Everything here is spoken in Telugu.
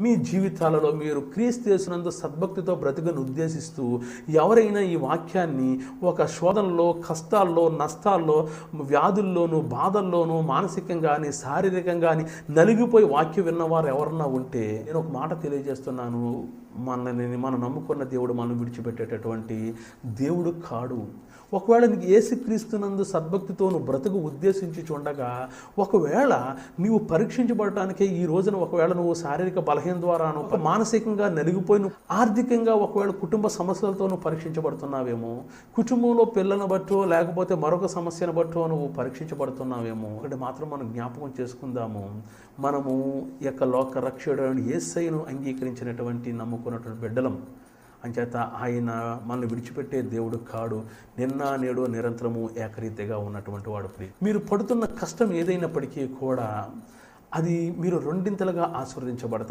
మీ జీవితాలలో మీరు క్రీస్తు సద్భక్తితో బ్రతుకను ఉద్దేశిస్తూ ఎవరైనా ఈ వాక్యాన్ని ఒక శోధనలో కష్టాల్లో నష్టాల్లో వ్యాధుల్లోనూ బాధల్లోనూ మానసికంగా కానీ శారీరకంగా కానీ నలిగిపోయి వాక్యం విన్నవారు ఎవరన్నా ఉంటే నేను ఒక మాట తెలియజేస్తున్నాను. మనల్ని మనం నమ్ముకున్న దేవుడు మనం విడిచిపెట్టేటటువంటి దేవుడు కాడు. ఒకవేళ నీకు ఏసుక్రీస్తునందు సద్భక్తితో నువ్వు బ్రతుకు ఉద్దేశించి చూడగా ఒకవేళ నీవు పరీక్షించబడటానికే ఈ రోజున ఒకవేళ నువ్వు శారీరక బలహీన ద్వారాను ఒక మానసికంగా నలిగిపోయి నువ్వు ఆర్థికంగా ఒకవేళ కుటుంబ సమస్యలతో నువ్వు పరీక్షించబడుతున్నావేమో కుటుంబంలో పిల్లలను బట్టో లేకపోతే మరొక సమస్యను బట్టో నువ్వు పరీక్షించబడుతున్నావేమో ఒకటి మాత్రం మనం జ్ఞాపకం చేసుకుందాము. మనము యొక్క లోక రక్షణ ఏసైను అంగీకరించినటువంటి నమ్ముకున్నటువంటి బిడ్డలం. అంచేత ఆయన మనల్ని విడిచిపెట్టే దేవుడు కాడు. నిన్న నేడు నిరంతరము ఏకరీతిగా ఉన్నటువంటి వాడు ప్రియ. మీరు పడుతున్న కష్టం ఏదైనప్పటికీ కూడా అది మీరు రెండింతలుగా ఆశీర్వదించబడతారు